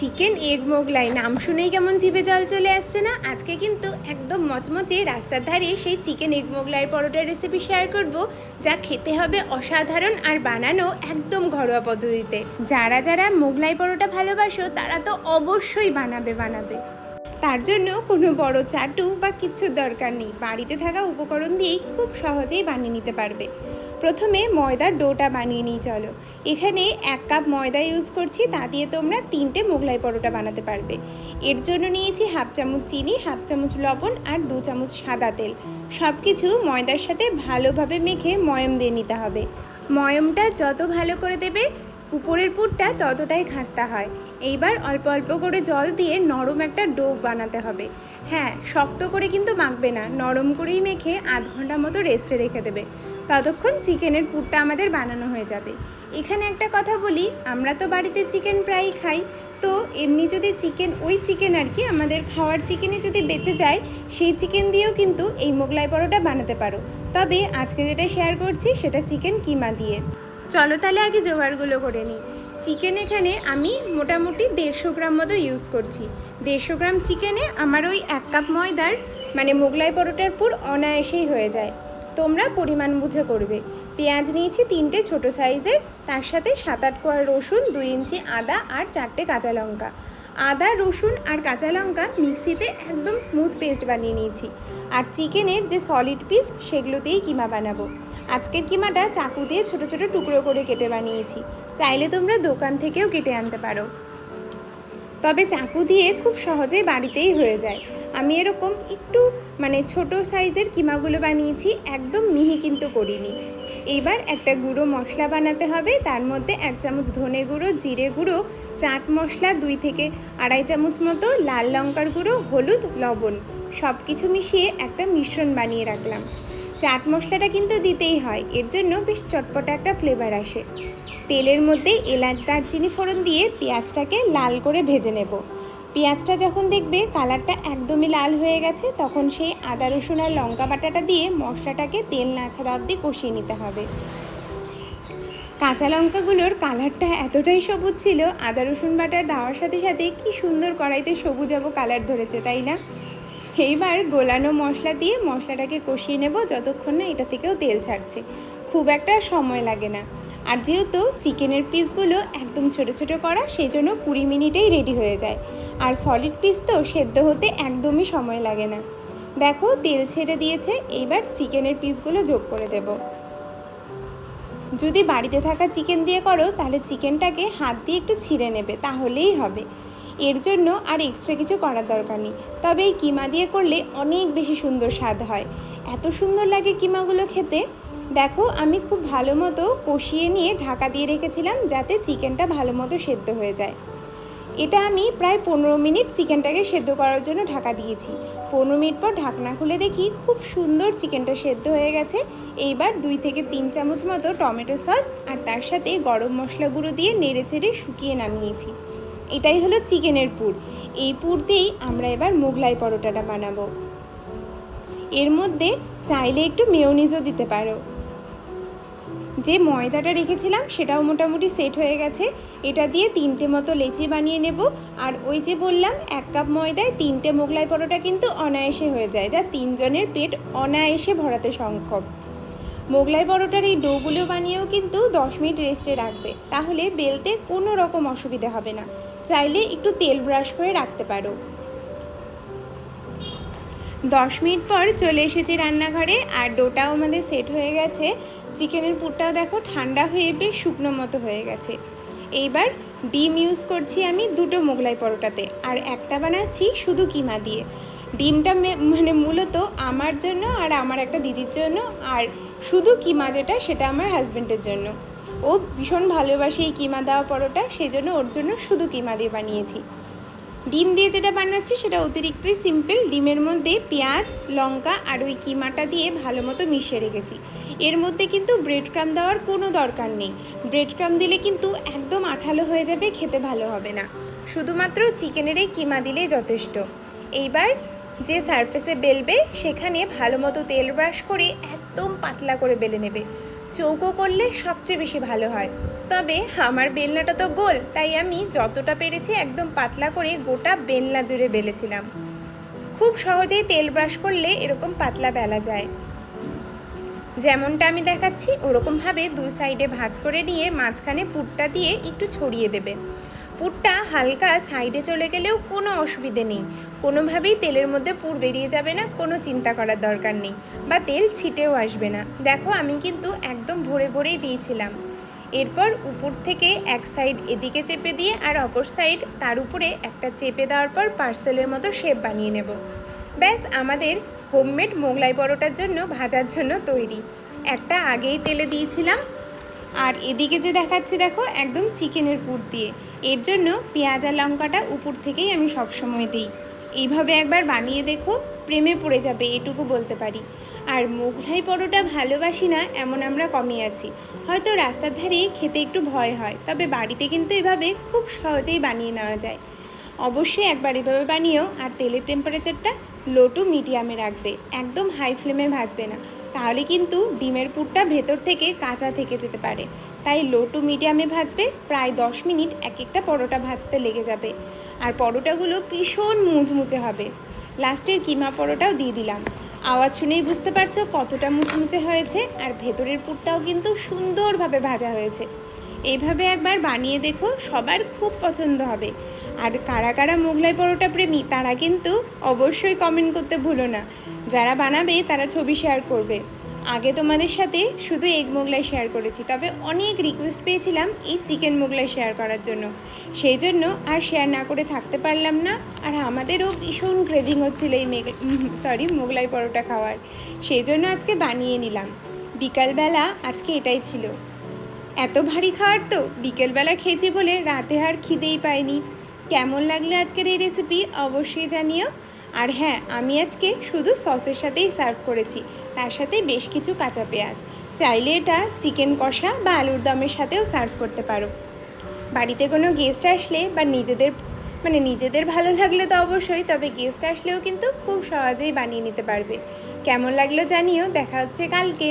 Chicken egg Mughlai. নাম শুনেই কেমন জিভে জল চলে আসছে না? আজকে কিন্তু একদম মচমচে রাস্তার ধারে সেই চিকেন এগ মোগলাই পরোটার রেসিপি শেয়ার করব, যা খেতে হবে অসাধারণ আর বানানো একদম ঘরোয়া পদ্ধতিতে। যারা যারা মোগলাই পরোটা ভালোবাসো, তারা তো অবশ্যই বানাবে বানাবে। তার জন্য কোনো বড় চাটু বা কিচ্ছুর দরকার নেই। বাড়িতে থাকা উপকরণ দিয়েই খুব সহজেই বানিয়ে নিতে পারবে। প্রথমে ময়দার ডোটা বানিয়ে নিই চলো। এখানে এক কাপ ময়দা ইউজ করছি, তা দিয়ে তোমরা তিনটে মোগলাই পরোটা বানাতে পারবে। এর জন্য নিয়েছি হাফ চামচ চিনি, হাফ চামচ লবণ আর দু চামচ সাদা তেল। সব কিছু ময়দার সাথে ভালোভাবে মেখে ময়ম দিয়ে নিতে হবে। ময়মটা যত ভালো করে দেবে, উপরের পুরটা ততটাই খাস্তা হয়। এইবার অল্প অল্প করে জল দিয়ে নরম একটা ডো বানাতে হবে। হ্যাঁ শক্ত করে কিন্তু মাখবে না, নরম করেই মেখে আধ ঘণ্টা মতো রেস্টে রেখে দেবে। ততক্ষণ চিকেনের পুরটা আমাদের বানানো হয়ে যাবে। এখানে একটা কথা বলি, আমরা তো বাড়িতে চিকেন প্রায়ই খাই, তো এমনি যদি চিকেন, ওই চিকেন আর কি, আমাদের খাওয়ার চিকেনে যদি বেঁচে যায়, সেই চিকেন দিয়েও কিন্তু এই মোগলাই পরোটা বানাতে পারো। তবে আজকে যেটা শেয়ার করছি, সেটা চিকেন কিমা দিয়ে। চলো তাহলে আগে জোগাড়গুলো করে নিই। চিকেন এখানে আমি মোটামুটি দেড়শো গ্রাম মতো ইউজ করছি। দেড়শো গ্রাম চিকেনে আমার ওই এক কাপ ময়দার মানে মোগলাই পরোটার পুর অনায়াসেই হয়ে যায়। তোমরা পরিমাণ বুঝে করবে। পেঁয়াজ নিয়েছি তিনটে ছোট সাইজের, তার সাথে সাত আট কোয়া রসুন, দুই ইঞ্চি আদা আর চারটে কাঁচা লঙ্কা। আদা, রসুন আর কাঁচা লঙ্কা মিক্সিতে একদম স্মুথ পেস্ট বানিয়ে নিয়েছি। আর চিকেনের যে সলিড পিস সেগুলোতেই কিমা বানাবো। আজকের কিমাটা চাকু দিয়ে ছোট ছোট টুকরো করে কেটে বানিয়েছি। চাইলে তোমরা দোকান থেকেও কেটে আনতে পারো। তবে চাকু দিয়ে খুব সহজেই বাড়িতেই হয়ে যায়। আমি এরকম একটু মানে ছোট সাইজের কিমাগুলো বানিয়েছি, একদম মিহি কিন্তু করিনি। এইবার একটা গুঁড়ো মশলা বানাতে হবে, তার মধ্যে এক চামচ ধনে গুঁড়ো, জিরে গুঁড়ো, চাট মশলা, দুই থেকে আড়াই চামচ মতো লাল লঙ্কার গুঁড়ো, হলুদ, লবণ সব কিছু মিশিয়ে একটা মিশ্রণ বানিয়ে রাখলাম। চাট মশলাটা কিন্তু দিতেই হয়, এর জন্য বেশ চটপটা একটা ফ্লেভার আসে। তেলের মধ্যে এলাচ, দারচিনি ফোড়ন দিয়ে পেঁয়াজটাকে লাল করে ভেজে নেব। পেঁয়াজটা যখন দেখবে কালারটা একদমই লাল হয়ে গেছে, তখন সেই আদা, রসুন আর লঙ্কা বাটাটা দিয়ে মশলাটাকে তেল না ছাড়া অবধি কষিয়ে নিতে হবে। কাঁচা লঙ্কাগুলোর কালারটা এতটাই সবুজ ছিল, আদা, রসুন বাটার দেওয়ার সাথে সাথে কি সুন্দর কড়াইতে সবুজাবো কালার ধরেছে, তাই না? এইবার গোলানো মশলা দিয়ে মশলাটাকে কষিয়ে নেব যতক্ষণ না এটা থেকেও তেল ছাড়ছে। খুব একটা সময় লাগে না। আর যেহেতু চিকেনের পিসগুলো একদম ছোট ছোট করা, সেই জন্য কুড়ি মিনিটেই রেডি হয়ে যায়। আর সলিড পিস তো সেদ্ধ হতে একদমই সময় লাগে না। দেখো, তেল ছেড়ে দিয়েছে, এইবার চিকেনের পিসগুলো যোগ করে দেব। যদি বাড়িতে থাকা চিকেন দিয়ে করো, তাহলে চিকেনটাকে হাত দিয়ে একটু ছিঁড়ে নেবে, তাহলেই হবে। এর জন্য আর এক্সট্রা কিছু করার দরকার নেই। তবে এই কিমা দিয়ে করলে অনেক বেশি সুন্দর স্বাদ হয়। এত সুন্দর লাগে কিমাগুলো খেতে। দেখো, আমি খুব ভালো মতো কষিয়ে নিয়ে ঢাকা দিয়ে রেখেছিলাম, যাতে চিকেনটা ভালো মতো সেদ্ধ হয়ে যায়। এটা আমি প্রায় পনেরো মিনিট চিকেনটাকে সেদ্ধ করার জন্য ঢাকা দিয়েছি। পনেরো মিনিট পর ঢাকনা খুলে দেখি খুব সুন্দর চিকেনটা সেদ্ধ হয়ে গেছে। এইবার দুই থেকে তিন চামচ মতো টমেটো সস আর তার সাথে গরম মশলা গুঁড়ো দিয়ে নেড়ে চেড়ে শুকিয়ে নামিয়েছি। এটাই হলো চিকেনের পুর। এই পুর দিয়েই আমরা এবার মোগলাই পরোটাটা বানাবো। এর মধ্যে চাইলে একটু মেয়োনিজও দিতে পারো। যে ময়দাটা রেখেছিলাম সেটাও মোটামুটি সেট হয়ে গেছে। এটা দিয়ে তিনটে মতো লেচি বানিয়ে নেব। আর ওই যে বললাম, এক কাপ ময়দায় তিনটে মোগলাই পরোটা কিন্তু অনায়াসে হয়ে যায়, যা তিনজনের পেট অনায়াসে ভরাতে সংখ্যক মোগলাই পরোটার এই ডোগুলো বানিয়েও কিন্তু দশ মিনিট রেস্টে রাখবে। তাহলে বেলতে কোনো রকম অসুবিধা হবে না। চাইলে একটু তেল ব্রাশ করে রাখতে পারো। দশ মিনিট পর চলে এসেছি রান্নাঘরে। আর ডোটাও আমাদের সেট হয়ে গেছে। চিকেনের পুরটাও দেখো ঠান্ডা হয়ে বেশ শুকনো মতো হয়ে গেছে। এইবার ডিম ইউজ করছি আমি দুটো মোগলাই পরোটাতে আর একটা বানাচ্ছি শুধু কিমা দিয়ে। ডিমটা মানে মূলত আমার জন্য আর আমার একটা দিদির জন্য আর শুধু কিমা যেটা সেটা আমার হাজব্যান্ডের জন্য। ও ভীষণ ভালোবাসে এই কিমা দেওয়া পরোটা সেই জন্য ওর জন্য শুধু কিমা দিয়ে বানিয়েছি। ডিম দিয়ে যেটা বানাচ্ছি সেটা অতিরিক্তই সিম্পল ডিমের মধ্যে পেঁয়াজ, লঙ্কা আর ওই কিমাটা দিয়ে ভালো মতো মিশিয়ে রেখেছি। এর মধ্যে কিন্তু ব্রেড ক্রাম দেওয়ার কোনো দরকার নেই। ব্রেড ক্রাম দিলে কিন্তু একদম আঠালো হয়ে যাবে, খেতে ভালো হবে না। শুধুমাত্র চিকেনের এই কিমা দিলেই যথেষ্ট। এইবার যে সারফেসে বেলবে, সেখানে ভালো মতো তেল ব্রাশ করে একদম পাতলা করে বেলে নেবে। চৌকো করলে সবচেয়ে বেশি ভালো হয়। তবে আমার বেলনাটা তো গোল, তাই আমি যতটা পেরেছি একদম পাতলা করে গোটা বেলনা জুড়ে বেলেছিলাম। খুব সহজেই তেল ব্রাশ করলে এরকম পাতলা বেলা যায়। যেমনটা আমি দেখাচ্ছি, ওরকমভাবে দু সাইডে ভাঁজ করে নিয়ে মাঝখানে পুরটা দিয়ে একটু ছড়িয়ে দেবে। পুরটা হালকা সাইডে চলে গেলেও কোনো অসুবিধে নেই। কোনোভাবেই তেলের মধ্যে পুর বেরিয়ে যাবে না, কোনো চিন্তা করার দরকার নেই। বা তেল ছিটেও আসবে না। দেখো, আমি কিন্তু একদম ভরে ভরেই দিয়েছিলাম। এরপর উপর থেকে এক সাইড এদিকে চেপে দিয়ে আর অপর সাইড তার উপরে একটা চেপে দেওয়ার পর পার্সেলের মতো শেপ বানিয়ে নেব। ব্যাস, আমাদের হোমমেড মোগলাই পরোটার জন্য ভাজার জন্য তৈরি। একটা আগেই তেলে দিয়েছিলাম। আর এদিকে যে দেখাচ্ছি, দেখো, একদম চিকেনের পুর দিয়ে। এর জন্য পেঁয়াজ আর লঙ্কাটা উপর থেকেই আমি সবসময় দিই। এইভাবে একবার বানিয়ে দেখো, প্রেমে পড়ে যাবে, এটুকু বলতে পারি। আর মোগলাই পরোটা ভালোবাসি না, এমন আমরা কমই আছি। হয়তো রাস্তার ধারে খেতে একটু ভয় হয়, তবে বাড়িতে কিন্তু এভাবে খুব সহজেই বানিয়ে নেওয়া যায়। অবশ্যই একবার এভাবে বানিয়েও, আর তেলের টেম্পারেচারটা লো টু মিডিয়ামে রাখবে। একদম হাই ফ্লেমে ভাজবে না। তাহলে কিন্তু ডিমের পুরটা ভেতর থেকে কাঁচা থেকে যেতে পারে। তাই লো টু মিডিয়ামে ভাজবে, প্রায় দশ মিনিট এক একটা পরোটা ভাজতে লেগে যাবে। আর পরোটাগুলো ভীষণ মুচমুচে হবে। লাস্টের কিমা পরোটাও দিয়ে দিলাম। আওয়াজ শুনেই বুঝতে পারছ কতটা মুচমুচে হয়েছে, আর ভেতরের পুরটাও কিন্তু সুন্দরভাবে ভাজা হয়েছে। এইভাবে একবার বানিয়ে দেখো, সবার খুব পছন্দ হবে। আর কারা কারা মোগলাই পরোটা প্রেমী তারা কিন্তু অবশ্যই কমেন্ট করতে ভুলো না। যারা বানাবে, তারা ছবি শেয়ার করবে। আগে তোমাদের সাথে শুধু এগ মোগলাই শেয়ার করেছি, তবে অনেক রিকোয়েস্ট পেয়েছিলাম এই চিকেন মোগলাই শেয়ার করার জন্য। সেই জন্য আর শেয়ার না করে থাকতে পারলাম না, আর আমাদেরও ভীষণ ক্রেভিং হচ্ছিল এই মেগ সরি মোগলাই পরোটা খাওয়ার। সেই জন্য আজকে বানিয়ে নিলাম। বিকালবেলা আজকে এটাই ছিল। এত ভারী খাওয়ার তো বিকেলবেলা খেয়েছি বলে রাতে আর খিদেই পাইনি। কেমন লাগল আজকের এই রেসিপি অবশ্যই জানিও। আর হ্যাঁ আমি আজকে শুধু সসের সাথেই সার্ভ করেছি। তার সাথে বেশ কিছু কাঁচা পেঁয়াজ। চাইলে এটা চিকেন কষা বা আলুর দমের সাথেও সার্ভ করতে পারো। বাড়িতে কোনো গেস্ট আসলে বা নিজেদের মানে নিজেদের ভালো লাগলে তো অবশ্যই, তবে গেস্ট আসলেও কিন্তু খুব সহজেই বানিয়ে নিতে পারবে। কেমন লাগল জানিও, দেখা হচ্ছে কালকে।